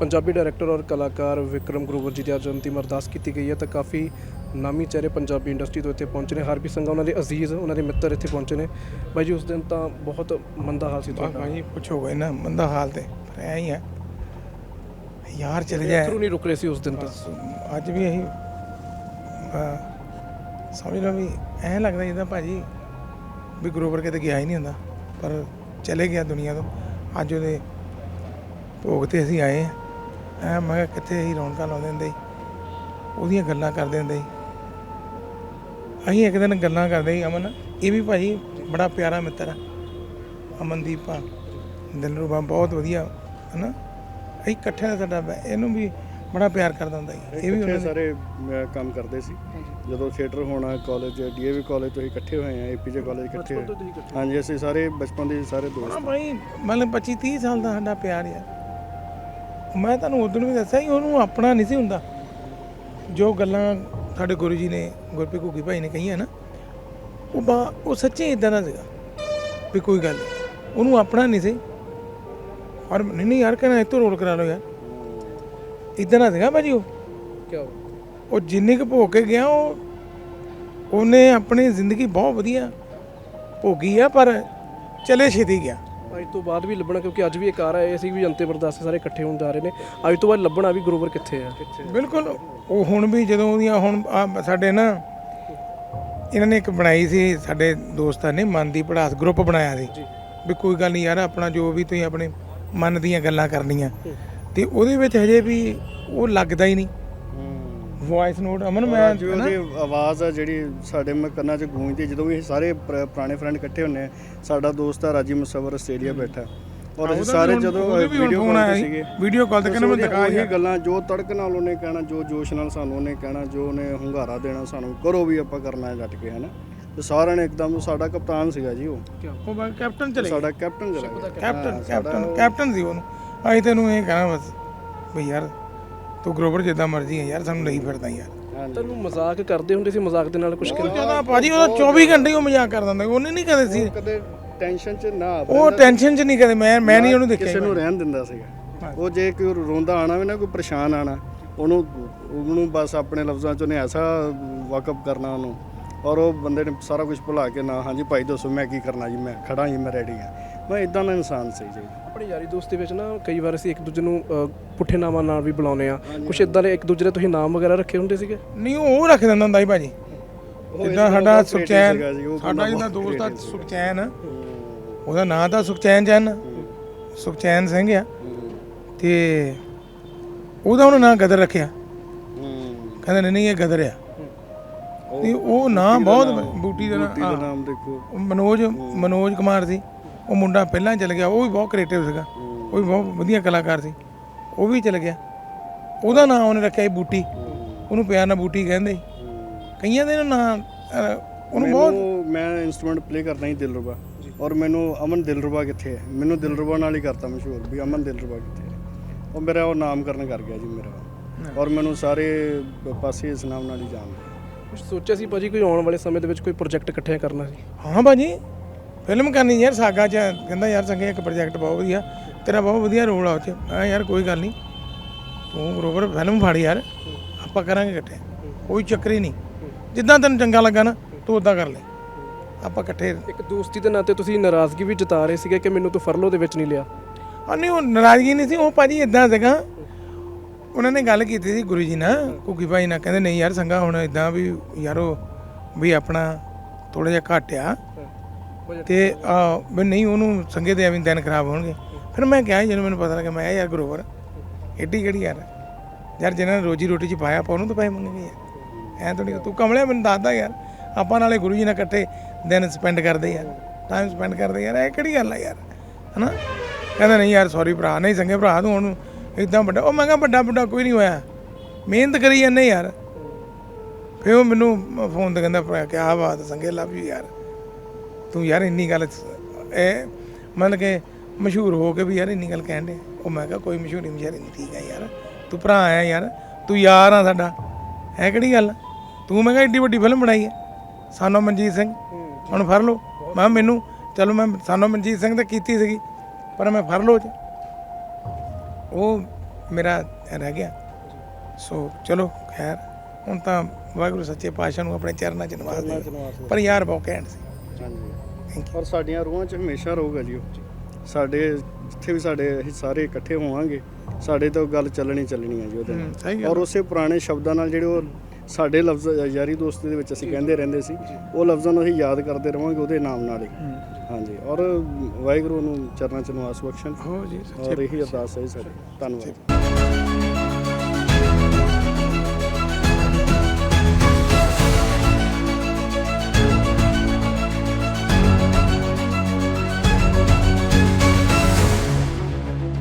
Punjabi director ਔਰ ਕਲਾਕਾਰ ਵਿਕਰਮ ਗਰੋਵਰ ਜੀ ਦੀ ਅੱਜ ਅੰਤਿਮ ਅਰਦਾਸ ਕੀਤੀ ਗਈ ਹੈ ਤਾਂ ਕਾਫੀ ਨਾਮੀ ਚਿਹਰੇ ਪੰਜਾਬੀ ਇੰਡਸਟਰੀ ਤੋਂ ਇੱਥੇ ਪਹੁੰਚੇ ਨੇ। ਹਰਪੀ ਸੰਘਾ ਉਹਨਾਂ ਦੇ ਅਜ਼ੀਜ਼ ਉਹਨਾਂ ਦੇ ਮਿੱਤਰ ਇੱਥੇ ਪਹੁੰਚੇ ਨੇ। ਬਾਈ ਜੀ ਉਸ ਦਿਨ ਤਾਂ ਬਹੁਤ ਮੰਦਾ ਹਾਲ ਸੀ ਤੁਹਾਡਾ। ਭਾਈ ਪੁੱਛੋਗੇ ਨਾ ਮੰਦਾ ਹਾਲ ਤੇ ਪਰ ਐ ਹੀ ਆ। ਯਾਰ ਚਲੇ ਜਾਏ। ਅਥਰੂ ਨਹੀਂ ਰੁਕ ਰਹੇ ਸੀ ਉਸ ਦਿਨ ਤਾਂ। ਅੱਜ ਵੀ ਅਸੀਂ ਅਹ, ਸਮਝ ਲਓ ਵੀ ਐਂ ਲੱਗਦਾ ਜਿੱਦਾਂ ਭਾਜੀ ਵੀ ਗਰੋਵਰ ਕਿਤੇ ਗਿਆ ਹੀ ਨਹੀਂ ਹੁੰਦਾ। ਪਰ ਚਲੇ ਗਿਆ ਦੁਨੀਆ ਤੋਂ। ਅੱਜ ਉਹਦੇ ਭੋਗ ਤੇ ਅਸੀਂ ਆਏ ਆ ਐ ਮੈਂ ਕਿਹਾ ਕਿੱਥੇ ਅਸੀਂ ਰੌਣਕਾਂ ਲਾਉਂਦੇ ਹੁੰਦੇ ਸੀ ਉਹਦੀਆਂ ਗੱਲਾਂ ਕਰਦੇ ਹੁੰਦੇ ਸੀ। ਅਸੀਂ ਇੱਕ ਦਿਨ ਗੱਲਾਂ ਕਰਦੇ ਸੀ ਅਮਨ ਇਹ ਵੀ ਭਾਜੀ ਬੜਾ ਪਿਆਰਾ ਮਿੱਤਰ ਆ ਅਮਨਦੀਪ ਆ ਦਿਲਰੂਬਾ ਬਹੁਤ ਵਧੀਆ ਹਨਾ? ਅਸੀਂ ਇਕੱਠੇ ਦਾ ਸਾਡਾ ਇਹਨੂੰ ਵੀ ਬੜਾ ਪਿਆਰ ਕਰਦਾ ਹੁੰਦਾ ਸੀ ਇਹ ਵੀ ਉਹਨਾਂ ਦੇ ਸਾਰੇ ਕੰਮ ਕਰਦੇ ਸੀ। ਜਦੋਂ ਥੀਏਟਰ ਹੋਣਾ ਕਾਲਜ ਡੀਏਵੀ ਕਾਲਜ ਤੋਂ ਹੀ ਇਕੱਠੇ ਹੋਏ ਆ ਏਪੀਜੇ ਕਾਲਜ ਇਕੱਠੇ ਹਾਂਜੀ ਅਸੀਂ ਸਾਰੇ ਬਚਪਨ ਦੇ ਸਾਰੇ ਹਾਂ ਦੋਸਤ ਭਾਈ ਮਤਲਬ 25 30 ਸਾਲ ਦਾ ਸਾਡਾ ਪਿਆਰ ਆ। ਮੈਂ ਤੁਹਾਨੂੰ ਉਦੋਂ ਵੀ ਦੱਸਿਆ ਸੀ ਉਹਨੂੰ ਆਪਣਾ ਨਹੀਂ ਸੀ ਹੁੰਦਾ। ਜੋ ਗੱਲਾਂ ਸਾਡੇ ਗੁਰੂ ਜੀ ਨੇ ਗੁਰਪ੍ਰੀਤ ਘੁੱਗੀ ਭਾਈ ਨੇ ਕਹੀਆਂ ਨਾ ਉਹ ਬਾ ਉਹ ਸੱਚੇ ਇਦਾਂ ਦਾ ਸੀਗਾ ਵੀ ਕੋਈ ਗੱਲ। ਉਹਨੂੰ ਆਪਣਾ ਨਹੀਂ ਸੀ। ਔਰ ਨਹੀਂ ਨਹੀਂ ਯਾਰ ਕਹਿੰਦਾ ਇੱਥੋਂ ਰੋਲ ਕਰਾ ਲਓ ਯਾਰ। ਇਦਾਂ ਦਾ ਸੀਗਾ ਭਾਜੀ ਉਹ। ਕੀ ਉਹ ਜਿੰਨੀ ਕੁ ਭੋਗ ਕੇ ਗਿਆ ਉਹ ਉਹਨੇ ਆਪਣੀ ਜ਼ਿੰਦਗੀ ਬਹੁਤ ਵਧੀਆ ਭੋਗੀ ਆ ਪਰ ਚਲੇ ਛੇਤੀ ਗਿਆ। ਅੱਜ ਤੋਂ ਬਾਅਦ ਵੀ ਲੱਭਣਾ ਕਿਉਂਕਿ ਅੱਜ ਵੀ ਇੱਕ ਆ ਰਿਹਾ ਸੀ ਵੀ ਅੰਤਿਮ ਅਰਦਾਸ ਸਾਰੇ ਇਕੱਠੇ ਹੋਣ ਜਾ ਰਹੇ ਨੇ। ਅੱਜ ਤੋਂ ਬਾਅਦ ਲੱਭਣਾ ਵੀ ਗਰੋਵਰ ਕਿੱਥੇ ਆ? ਬਿਲਕੁਲ ਉਹ ਹੁਣ ਵੀ ਜਦੋਂ ਉਹਦੀਆਂ ਹੁਣ ਆਹ ਸਾਡੇ ਨਾ ਇਹਨਾਂ ਨੇ ਇੱਕ ਬਣਾਈ ਸੀ ਸਾਡੇ ਦੋਸਤਾਂ ਨੇ ਮਨ ਦੀ ਪੜਾਸ ਗਰੁੱਪ ਬਣਾਇਆ ਸੀ। ਵੀ ਕੋਈ ਗੱਲ ਨਹੀਂ ਯਾਰ ਆਪਣਾ ਜੋ ਵੀ ਤੁਸੀਂ ਆਪਣੇ ਮਨ ਦੀਆਂ ਗੱਲਾਂ ਕਰਨੀਆਂ। ਤੇ ਉਹਦੇ ਵਿੱਚ ਹਜੇ ਵੀ ਉਹ ਲੱਗਦਾ ਹੀ ਨਹੀਂ। ਵੌਇਸ ਨੋਟ ਅਮਨ ਮੈਂ ਜੋ? ਉਹਦੀ ਆਵਾਜ਼ ਆ ਜਿਹੜੀ ਸਾਡੇ ਮ ਕੰਨਾਂ 'ਚ ਗੂੰਜਦੀ ਹੈ, ਜਦੋਂ ਵੀ ਅਸੀਂ ਸਾਰੇ ਪੁਰਾ- ਪੁਰਾਣੇ ਫਰੈਂਡ ਇਕੱਠੇ ਹੁੰਨੇ ਆ ਸਾਡਾ ਦੋਸਤ ਆ ਰਾਜੀ ਮੁਸਵਰ ਆਸਟ੍ਰੇਲੀਆ ਬੈਠਾ। ਔਰ ਅਸੀਂ ਸਾਰੇ ਜਦੋਂ ਵੀਡੀਓ ਕਾਲ ਤੇ ਸੀਗੇ ਵੀਡੀਓ ਕਾਲ ਤੇ ਕਹਿੰਦਾ ਮੈਂ ਦਿਖਾ ਉਹੀ ਗੱਲਾਂ ਜੋ ਤੜਕ ਨਾਲ ਉਹਨੇ ਕਹਿਣਾ ਜੋ ਜੋਸ਼ ਨਾਲ ਸਾਨੂੰ ਉਹਨੇ ਕਹਿਣਾ ਜੋ ਉਹਨੇ ਹੁੰਗਾਰਾ ਦੇਣਾ ਸਾਨੂੰ ਕਰੋ ਵੀ ਆਪਾਂ ਕਰਨਾ ਹੈ ਡਟ ਕੇ ਹਨਾ ਤੇ ਸਾਰਿਆਂ ਨੇ ਇੱਕਦਮ ਸਾਡਾ ਕਪਤਾਨ ਸੀਗਾ ਜੀ ਉਹ। ਉਹ ਬਾ- ਕੈਪਟਨ ਚਲੇ ਸਾਡਾ ਕੈਪਟਨ ਗਿਆ। ਕੈਪਟਨ ਕੈਪਟਨ ਕੈਪਟਨ ਸੀ ਉਹਨੂੰ। ਅਸੀਂ ਤੈਨੂੰ ਇਹ ਕਹਿਣਾ ਬਸ ਵੀ ਯਾਰ ਤੂੰ ਗਰੋਵਰ ਜਿੱਦਾਂ ਮਰਜ਼ੀ ਹੈ ਯਾਰ ਸਾਨੂੰ ਨਹੀਂ ਫਿਰਦਾ ਯਾਰ। ਤੁਹਾਨੂੰ ਮਜ਼ਾਕ ਕਰਦੇ ਹੁੰਦੇ ਸੀ ਮਜ਼ਾਕ ਦੇ ਨਾਲ ਕੁਝ ਉਹ ਜ਼ਿਆਦਾ ਭਾਜੀ ਉਹਦਾ 24 ਘੰਟੇ ਉਹ ਮਜ਼ਾਕ ਕਰਦਾ ਹੁੰਦਾ ਉਹਨੇ ਨਹੀਂ ਕਦੇ ਸੀ। ਕਦੇ ਟੈਨਸ਼ਨ 'ਚ ਨਾ ਉਹ ਟੈਨਸ਼ਨ 'ਚ ਨਹੀਂ ਕਦੇ ਮੈਂ ਮੈਂ ਨਹੀਂ ਉਹਨੂੰ ਦੇਖਿਆ ਕਿਸੇ ਨੂੰ ਰਹਿਣ ਦਿੰਦਾ ਸੀਗਾ। ਉਹ ਜੇ ਕੋਈ ਰੋਂਦਾ ਆਣਾ ਵੀ ਨਾ ਕੋਈ ਪਰੇਸ਼ਾਨ ਆਣਾ ਉਹਨੂੰ ਉਹਨੂੰ ਬਸ ਆਪਣੇ ਲਫ਼ਜ਼ਾਂ 'ਚ ਉਹਨੇ ਐਸਾ ਵਾਕਫ ਕਰਨਾ ਉਹਨੂੰ। ਔਰ ਉਹ ਬੰਦੇ ਨੇ ਸਾਰਾ ਕੁਝ ਭੁਲਾ ਕੇ ਨਾ ਹਾਂਜੀ ਭਾਈ ਦੱਸੋ ਮੈਂ ਕੀ ਕਰਨਾ ਜੀ ਮੈਂ ਖੜਾ ਜੀ ਮੈਂ ਰੈਡੀ ਹਾਂ ਮੈਂ ਇਦਾਂ ਦਾ ਇਨਸਾਨ ਸੀ ਜੀ। ਆਪਣੀ ਯਾਰੀ ਦੋਸਤੀ ਵਿੱਚ ਨਾ ਕਈ ਵਾਰ ਅਸੀਂ ਇੱਕ ਦੂਜੇ ਨੂੰ ਅ, ਪੁੱਠੇ ਨਾਮਾਂ ਨਾਲ ਵੀ ਬੁਲਾਉਂਦੇ ਆ ਕੁਝ ਇਦਾਂ ਦੇ ਇੱਕ ਦੂਜੇ ਦੇ ਤੁਸੀਂ ਨਾਮ ਵਗੈਰਾ ਰੱਖੇ ਹੁੰਦੇ ਸੀਗੇ? ਨਹੀਂ ਉਹ ਰੱਖ ਦਿੰਦਾ ਹੁੰਦਾ ਸੀ ਭਾਜੀ। ਜਿੱਦਾਂ ਸਾਡਾ ਸੁਖਚੈਨ ਸਾਡਾ ਜਿਹਦਾ ਦੋਸਤ ਆ ਸੁਖਚੈਨ। ਉਹਦਾ ਨਾਂ ਤਾਂ ਸੁਖਚੈਨ ਚੰਨ ਸੁਖਚੈਨ ਸਿੰਘ ਆ। ਤੇ ਉਹਦਾ ਉਹਨੇ ਨਾਂ ਗਦਰ ਰੱਖਿਆ। ਕਹਿੰਦੇ ਨਹੀਂ ਨਹੀਂ ਇਹ ਗਦਰ ਆ। ਤੇ ਉਹ ਨਾਂ ਬਹੁਤ ਬੂਟੀ ਦਾ ਨਾਂ ਨਾਮ ਦੇਖੋ। ਮਨੋਜ ਮਨੋਜ ਕੁਮਾਰ ਸੀ। ਉਹ ਮੁੰਡਾ ਪਹਿਲਾਂ ਚਲ ਗਿਆ ਉਹ ਵੀ ਬਹੁਤ ਕ੍ਰੀਏਟਿਵ ਸੀਗਾ। ਉਹ ਵੀ ਬਹੁਤ ਵਧੀਆ ਕਲਾਕਾਰ ਸੀ। ਉਹ ਵੀ ਚਲ ਗਿਆ। ਉਹਦਾ ਨਾਂ ਉਹਨੇ ਰੱਖਿਆ ਸੀ ਬੂਟੀ। ਉਹਨੂੰ ਪਿਆਰ ਨਾਲ ਬੂਟੀ ਕਹਿੰਦੇ ਸੀ। ਕਈਆਂ ਦੇ ਨਾਂ ਅਹ, ਉਹਨੂੰ ਬਹੁਤ ਮੈਨੂੰ ਮੈਂ ਇਨਸਟਰੂਮੈਂਟ ਪਲੇ ਕਰਦਾ ਹੀ ਦਿਲਰੂਬਾ। ਔਰ ਮੈਨੂੰ ਅਮਨ ਦਿਲਰੂਬਾ ਕਿੱਥੇ ਹੈ? ਮੈਨੂੰ ਦਿਲਰੂਬਾ ਨਾਲ ਹੀ ਕਰਤਾ ਮਸ਼ਹੂਰ ਵੀ ਅਮਨ ਦਿਲਰੂਬਾ ਕਿੱਥੇ ਹੈ। ਉਹ ਮੇਰਾ ਉਹ ਨਾਮਕਰਨ ਕਰ ਗਿਆ ਜੀ ਮੇਰਾ। ਔਰ ਮੈਨੂੰ ਸਾਰੇ ਪਾਸੇ ਇਸ ਨਾਮ ਨਾਲ ਹੀ ਜਾਣਦੇ ਕੁਝ ਸੋਚਿਆ ਸੀ ਭਾਜੀ ਕੋਈ ਆਉਣ ਵਾਲੇ ਸਮੇਂ ਦੇ ਵਿੱਚ ਕੋਈ ਪ੍ਰੋਜੈਕਟ ਇਕੱਠਿਆਂ ਕਰਨਾ ਸੀ? ਹਾਂ ਭਾਜੀ। ਫਿਲਮ ਕਰਨੀ ਯਾਰ ਸਾਗਾ ਚ ਕਹਿੰਦਾ ਯਾਰ ਸੰਗੇ ਇੱਕ ਪ੍ਰੋਜੈਕਟ ਬਹੁਤ ਵਧੀਆ। ਤੇਰਾ ਬਹੁਤ ਵਧੀਆ ਰੋਲ ਆ ਚ ਹਾਂ ਯਾਰ ਕੋਈ ਗੱਲ ਨਹੀਂ। ਤੂੰ ਬਰੋਬਰ ਫਿਲਮ ਫੜ ਯਾਰ। ਆਪਾਂ ਕਰਾਂਗੇ ਇਕੱਠੇ। ਕੋਈ ਚੱਕਰ ਹੀ ਨਹੀਂ। ਜਿੱਦਾਂ ਤੈਨੂੰ ਚੰਗਾ ਲੱਗਾ ਨਾ ਤੂੰ ਉਦਾਂ ਕਰ ਲੈ। ਆਪਾਂ ਇਕੱਠੇ। ਇੱਕ ਦੋਸਤੀ ਦੇ ਨਾਤੇ ਤੁਸੀਂ ਨਾਰਾਜ਼ਗੀ ਵੀ ਜਤਾ ਰਹੇ ਸੀਗੇ ਕਿ ਮੈਨੂੰ ਤੂੰ ਫਰਲੋ ਦੇ ਵਿੱਚ ਨਹੀਂ ਲਿਆ? ਆ ਨਹੀਂ ਉਹ ਨਾਰਾਜ਼ਗੀ ਨਹੀਂ ਸੀ। ਉਹ ਭਾਜੀ ਇਦਾਂ ਸੀਗਾ। ਉਹਨਾਂ ਨੇ ਗੱਲ ਕੀਤੀ ਸੀ ਗੁਰੂ ਜੀ ਨਾਲ ਕੁਕੀ ਭਾਈ ਨਾਲ। ਕਹਿੰਦੇ ਨਹੀਂ ਯਾਰ ਸੰਗਾ ਹੁਣ ਇਦਾਂ ਵੀ ਯਾਰੋ ਵੀ ਆਪਣਾ ਥੋੜਾ ਜਿਹਾ ਘੱਟ ਆ ਤੇ, ਆ ਵੀ ਨਹੀਂ, ਉਹਨੂੰ ਸੰਗੇ ਦੇ ਐਵੇਂ ਦਿਨ ਖਰਾਬ ਹੋਣਗੇ। ਫਿਰ ਮੈਂ ਕਿਹਾ ਜਦੋਂ ਮੈਨੂੰ ਪਤਾ ਲੱਗਾ ਮੈਂ ਕਿਹਾ, ਯਾਰ ਗਰੋਵਰ, ਏਡੀ ਕਿਹੜੀ ਯਾਰ ਯਾਰ ਜਿਹਨਾਂ ਨੇ ਰੋਜੀ ਰੋਟੀ ਚ ਪਾਇਆ, ਆਪਾਂ ਉਹਨੂੰ ਤਾਂ ਪੈਸੇ ਮੰਗਣਗੇ ਯਾਰ ਐਂ ਤਾਂ ਨਹੀਂ ਤੂੰ ਕਮਲਿਆ ਮੈਨੂੰ ਦੱਸਦਾ ਯਾਰ, ਆਪਾਂ ਨਾਲੇ ਗੁਰੂ ਜੀ ਨਾਲ ਇਕੱਠੇ ਦਿਨ ਸਪੈਂਡ ਕਰਦੇ ਯਾਰ ਟਾਈਮ ਸਪੈਂਡ ਕਰਦੇ ਯਾਰ, ਇਹ ਕਿਹੜੀ ਗੱਲ ਆ ਯਾਰ? ਹਨਾ? ਕਹਿੰਦਾ, ਨਹੀਂ ਯਾਰ ਸੌਰੀ ਭਰਾ, ਨਹੀਂ ਸੰਗੇ ਭਰਾ, ਤੂੰ ਉਹਨੂੰ ਇਦਾਂ ਵੱਡਾ ਉਹ ਮੈਂ ਕਿਹਾ, ਵੱਡਾ ਵੱਡਾ ਕੋਈ ਨਹੀਂ ਹੋਇਆ। ਮਿਹਨਤ ਕਰੀ ਜਾਂਦੇ ਯਾਰ। ਫਿਰ ਉਹ ਮੈਨੂੰ ਫੋਨ ਤੇ ਕਹਿੰਦਾ, ਭਰਾ, ਕਿਆ ਬਾਤ ਹੈ, ਸੰਗੇ ਲਵ ਯੂ ਯਾਰ। ਤੂੰ ਯਾਰ ਇੰਨੀ ਗੱਲ ਇਹ ਮਤਲਬ ਕਿ ਮਸ਼ਹੂਰ ਹੋ ਕੇ ਵੀ ਯਾਰ ਇੰਨੀ ਗੱਲ ਕਹਿਣ ਦੇ ਉਹ ਮੈਂ ਕਿਹਾ ਕੋਈ ਮਸ਼ਹੂਰੀ ਮਸ਼ਹੂਰੀ ਨਹੀਂ ਠੀਕ ਹੈ ਯਾਰ। ਤੂੰ ਭਰਾ ਆ ਯਾਰ ਤੂੰ ਯਾਰ ਆ ਸਾਡਾ। ਹੈ ਕਿਹੜੀ ਗੱਲ? ਤੂੰ ਮੈਂ ਕਿਹਾ ਏਡੀ ਵੱਡੀ ਫਿਲਮ ਬਣਾਈ ਹੈ ਸਾਨੋ ਮਨਜੀਤ ਸਿੰਘ। ਹੁਣ ਫੜ ਲਓ। ਮੈਂ ਮੈਨੂੰ ਚਲੋ ਮੈਂ ਸਾਨੋ ਮਨਜੀਤ ਸਿੰਘ ਤਾਂ ਕੀਤੀ ਸੀਗੀ ਪਰ ਮੈਂ ਫੜ ਲਓ ਚ। ਉਹ ਮੇਰਾ ਰਹਿ ਗਿਆ। ਸੋ ਚਲੋ ਖੈਰ। ਹੁਣ ਤਾਂ ਵਾਹਿਗੁਰੂ ਸੱਚੇ ਪਾਤਸ਼ਾਹ ਨੂੰ ਆਪਣੇ ਚਰਨਾਂ 'ਚ 'ਚ ਦੇ। ਪਰ ਯਾਰ ਬਹੁਤ ਘੈਂਟ ਸੀ। ਥੈਂਕ ਔਰ ਸਾਡੀਆਂ ਰੂਹਾਂ 'ਚ ਹਮੇਸ਼ਾ ਰਹੂਗਾ ਜੀ ਉਹ ਸਾਡੇ ਜਿੱਥੇ ਵੀ ਸਾਡੇ ਅਸੀਂ ਸਾਰੇ ਇਕੱਠੇ ਹੋਵਾਂਗੇ ਸਾਡੇ ਤੋਂ ਗੱਲ ਚੱਲਣੀ ਚੱਲਣੀ ਹੈ ਜੀ ਉਹਦੇ ਨਾਲ। ਔਰ ਉਸੇ ਪੁਰਾਣੇ ਸ਼ਬਦਾਂ ਨਾਲ ਜਿਹੜੇ ਉਹ ਸਾਡੇ ਲਫ਼ਜ਼ ਯਾਰੀ ਦੋਸਤੀ ਦੇ ਵਿੱਚ ਅਸੀਂ ਕਹਿੰਦੇ ਰਹਿੰਦੇ ਸੀ ਉਹ ਲਫ਼ਜ਼ਾਂ ਨੂੰ ਅਸੀਂ ਯਾਦ ਕਰਦੇ ਰਵਾਂਗੇ ਉਹਦੇ ਨਾਮ ਨਾਲ ਹੀ। ਹਾਂਜੀ ਔਰ ਵਾਹਿਗੁਰੂ ਨੂੰ ਚਰਨਾਂ ਚ ਨਿਵਾਸ ਬਖਸ਼ਣ। ਹੋ ਜੀ ਔਰ ਸੱਚੇ ਇਹੀ ਅਰਦਾਸ ਹੈ ਸਾਡੀ। ਧੰਨਵਾਦ।